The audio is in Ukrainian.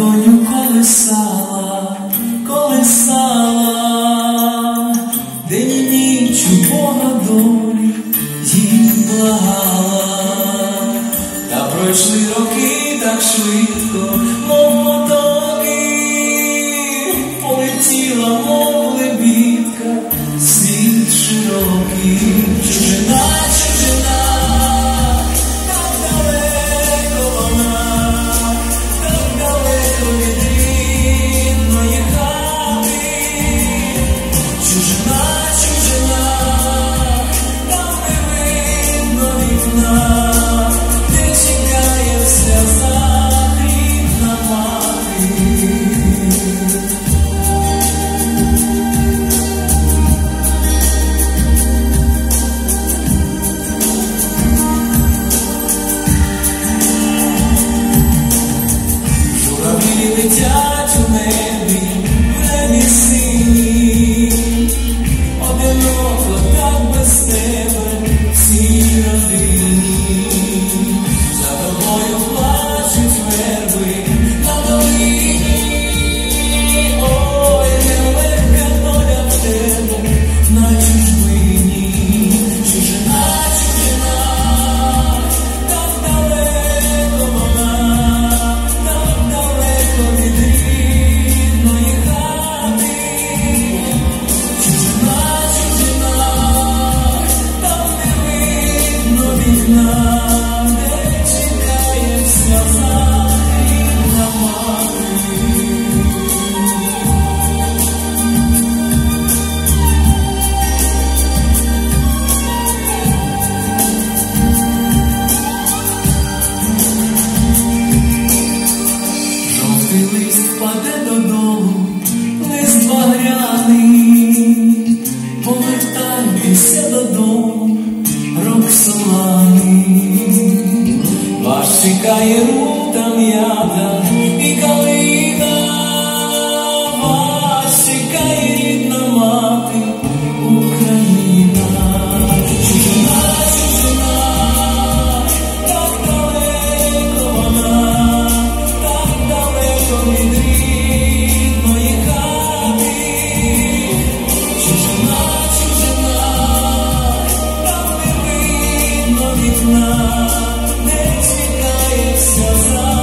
доню колесала, колесала, день і ніч у Бога долі її благала, та пройшли роки так швидко, мов мотоки, полетіла, мов лебідка, світ широкий. чекає рута м'ята, і калина вас чекає рідна мати Україна, Жена, чужина, так далеко вона, так далеко від рідної хати, чужина, чужина, там не видно вікна. Jesus.